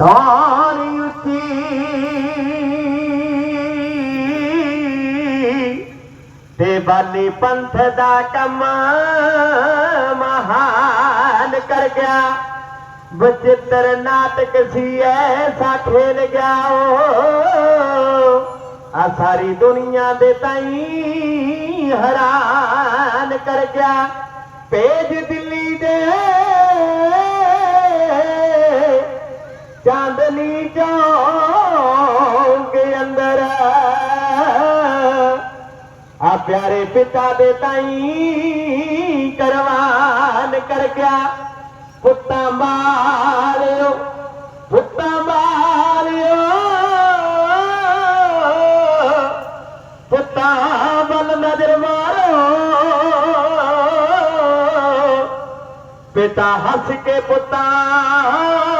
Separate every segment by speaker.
Speaker 1: தாரியுத்தி देवाली पंथ दा कम महान कर गया बचित्र नाटक सी ऐसा खेल गया ओ आ सारी दुनिया दे ताई हैरान कर गया पेज दी ਚਾਂਦਨੀ ਚੌਂਕ ਅੰਦਰ। ਆ ਪਿਆਰੇ ਪਿਤਾ ਦੇ ਤਾਈ ਕਰਵਾਨ ਕਰ ਗਿਆ ਪੁੱਤਾਂ ਮਾਰਿਓ ਪੁੱਤਾਂ ਮਾਰਿਓ ਪੁੱਤਾਂ ਵੱਲ ਨਜ਼ਰ ਮਾਰੋ। ਪਿਤਾ ਹੱਸ ਕੇ ਪੁੱਤਾਂ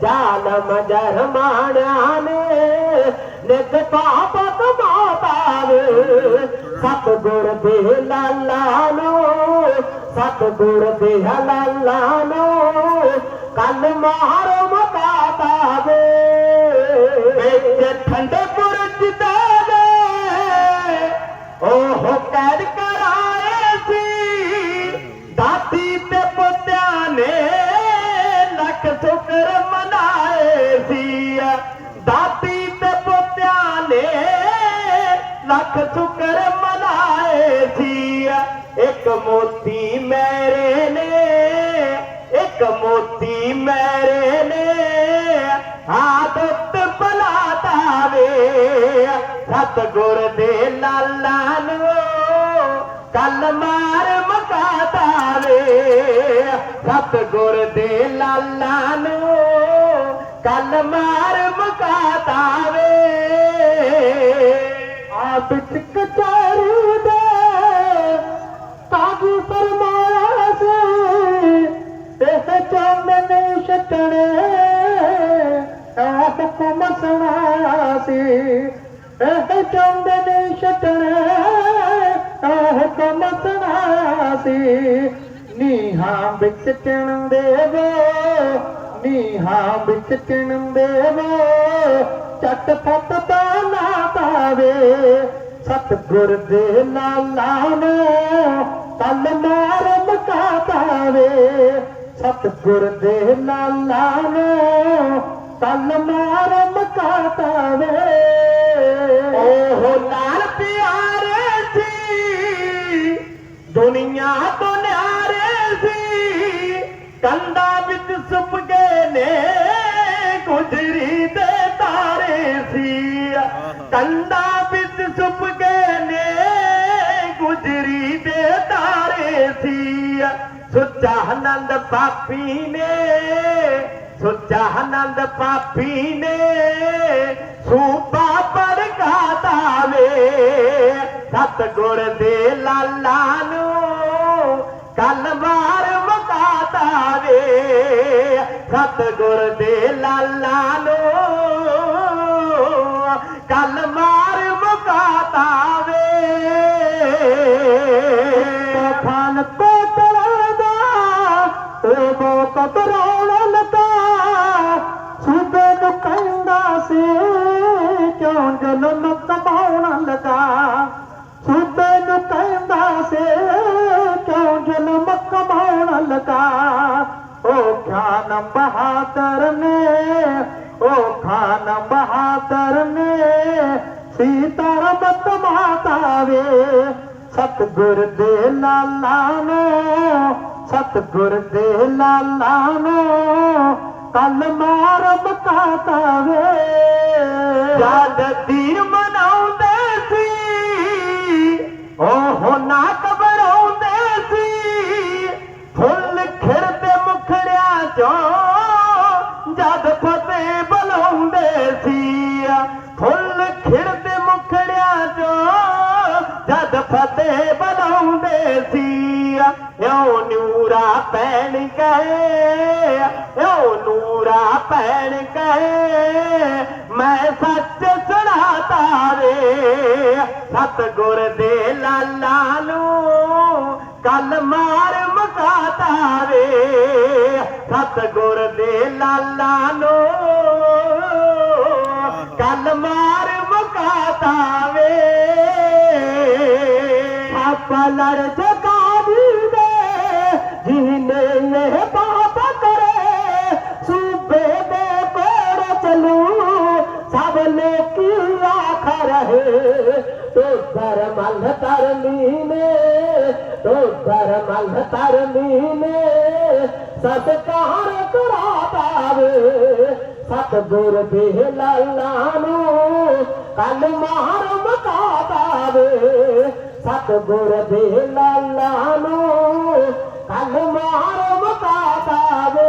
Speaker 1: ਜ਼ਾਲਮ ਜਰਮਾਣਿਆਂ ਨੇ ਜ਼ਾਲਮ ਨਿਤ ਪਾਪ ਕਮਾਤਾਵੇ ਸਤਗੁਰ ਦੇ ਲਾਲਾ ਨੂੰ, ਸਤਗੁਰ ਦੇ ਲਾਲਾ ਨੂੰ ਕੰਨ ਮਾਰ ਮਕਾਤਾਵੇ ਵਿੱਚ ਠੰਡੇ ਲੱਖ ਸ਼ੁਕਰ ਮਨਾਏ ਸੀ ਇੱਕ ਮੋਤੀ ਮੇਰੇ ਨੇ, ਇੱਕ ਮੋਤੀ ਮੇਰੇ ਨੇ। ਆਦਤ ਬਲਾਤਾਵੇ ਸਤਗੁਰ ਦੇ ਲਾਲਾ ਨੂੰ ਕੱਲ ਮਾਰ ਮਕਾਤਾਵੇ ਸਤਗੁਰ ਦੇ ਲਾਲਾ ਨੂੰ ਕੱਲ ਮਾਰ ਮਕਾਤਾਵੇ ਆਪ ਕਚਾਰੂ ਦੇ ਕਾਬੂ ਫਰਮਾਇਆ ਸੀ। ਇਹ ਚੰਨ ਨੇ ਛਟਣੇ ਆ ਹੁਕਮ ਸੁਣਾਇਆ ਸੀ। ਇਹ ਚੰਨ ਨੇ ਛਟਣੇ ਆ ਹੁਕਮ ਸੁਣਾਇਆ ਸੀ। ਨੀਹਾਂ ਵਿੱਚ ਟਿਣ ਦੇਵੋ ਨੀਹਾਂ ਵਿੱਚ ਚਿਣ ਦੇਵੋ ਚੱਟ ਫੱਟ ਤਾਂ ਨਾ ਪਾਵੇ। ਸਤਗੁਰ ਦੇ ਨਾਲਾਂ ਨੂੰ ਤਲ ਮਾਰ ਮਕਾ ਪਾਵੇ। ਸਤਗੁਰ ਦੇ ਨਾਲਾਂ ਨੂੰ ਤਲ ਮਾਰ ਮਕਾ ਪਾਵੇ। ਉਹ ਲਾਲ ਪਿਆਰੇ ਸੀ ਦੁਨੀਆ ਤੋਂ ਨਿਆਰੇ ਸੀ। ਕੰਦਾ ਵਿੱਚ ਸੁੱਪ ਗਏ ਨੇ ਗੁਜਰੀ ਦੇ ਤਾਰੇ ਸੀ। ਕੰਦਾ ਵਿੱਚ ਸੁੱਪ ਗਏ ਨੇ ਗੁਜਰੀ ਦੇ ਤਾਰੇ ਸੀ। ਸੁੱਚਾ ਆਨੰਦ ਪਾਪੀ ਨੇ, ਸੁੱਚਾ ਆਨੰਦ ਪਾਪੀ ਨੇ, ਸੂਬਾ ਸੂਪਾ ਪੜਕਾਤਾਵੇ ਸਤਗੁਰ ਦੇ ਲਾਲਾ ਨੂੰ ਕੱਲ ਵਾਰ ਮਕਾਤਾਵੇ ਸਤਗੁਰ ਦੇ ਲਾਲਾ ਖਾਨ ਕੋਟੜਾ ਤੇ ਬੋਤ ਬਰਾਉਣ ਲਗਾ ਸੂਬੇ ਨੂੰ ਕਹਿੰਦਾ ਸੀ, ਕਿਉਂ ਜਨਮ ਕਮਾਉਣ ਲਗਾ? ਸੂਬੇ ਨੂੰ ਕਹਿੰਦਾ ਸੀ, ਕਿਉਂ ਜਨਮ ਕਮਾਉਣ ਲਗਾ? ਉਹ ਖਾਨ ਬਹਾਦਰ ਨੇ ਉਹ ਖਾਨ ਬਹਾਦਰ ਨੇ, ਸੀਤਾ ਰਮਤ ਮਾਤਾ ਵੇ। ਸਤਗੁਰ ਦੇ ਲਾਲਾ ਨੂੰ ਸਤਗੁਰ ਦੇ ਲਾਲਾ ਨੂੰ ਕੱਲ ਮਾਰ ਬਕਾਤਾ ਵੇ। ਜਦ ਤੀਰ ਫਤਿਹ ਬਣਾਉਂਦੇ ਸੀ। ਇਉਂ ਨੂਰਾ ਪੈਣ ਕਹੇ, ਇਉਂ ਨੂਰਾ ਪੈਣ ਕਹੇ, ਮੈਂ ਸੱਚ ਸੁਣਾਤਾ ਵੇ। ਸਤਗੁਰ ਦੇ ਲਾਲਾ ਨੂੰ ਕੱਲ ਮਾਰ ਮਕਾਤਾ ਵੇ। ਸਤਗੁਰ ਦੇ ਲਾਲਾ ਨੂੰ ਕੱਲ ਮਾਰ ਮਕਾਤਾ ਵੇ। ਆਪਾ ਲੜ ਜਗਾ ਦੇ ਜਿਹਨੇ ਇਹ ਬਾਤ ਕਰੇ ਸੂਬੇ ਦੇ ਕੋੜ ਚਲੂ ਸਭ ਨੇ ਕੀ ਆਖ ਰਹੇ ਤੋ ਧਰਮਲ ਤਰਨੀ ਨੇ ਤੋ ਧਰਮਲ ਤਰਨੀ ਨੇ ਸਤਕਾਰ ਕਰਾਤਾ ਵੇ ਸਤਗੁਰ ਦੇ ਲਾਲਾ ਨੂੰ ਕੱਲ ਮਾਰ ਮਕਾਤਾ ਵੇ ਸਤਗੁਰ ਦੇ ਲਾਲਾ ਨੂੰ ਕੱਲ ਮਾਰ ਮਕਾਤਾ ਵੇ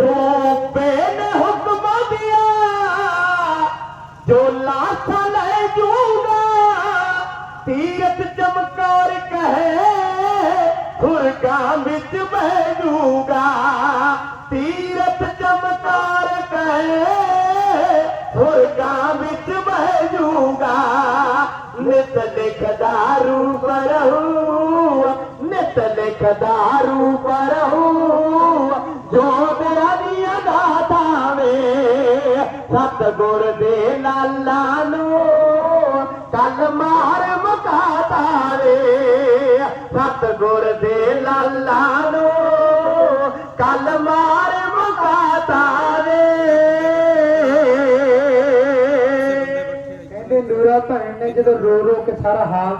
Speaker 1: ਰੋਪੇ ਨੇ ਹੁਕਮ ਦਿਆ, ਜੋ ਲਾਸ਼ਾਂ ਲੈ ਜੂਗਾ ਤੀਰਤ ਚਮਕਾਰ ਕਹੇ, ਖੁਰਗਾ ਲਿਖਦਾ ਰੂਪ ਰਹੂ ਜੋ ਮੇਰਾ ਦੀਆਂ ਗਾਥਾ ਵੇ ਸਤਗੁਰ ਦੇ ਲਾਲਾ ਨੂੰ ਕੱਲ ਮਾਰ ਮਕਾਤਾ ਵੇ ਸਤਗੁਰ ਦੇ ਲਾਲਾ ਨੂੰ ਕੱਲ ਮਾਰ ਮਕਾਤਾ
Speaker 2: ਕਹਿੰਦੇ ਨੂਰਾ ਭੈਣ ਨੇ ਜਦੋਂ ਰੋ ਰੋ ਕੇ ਸਾਰਾ ਹਾਲ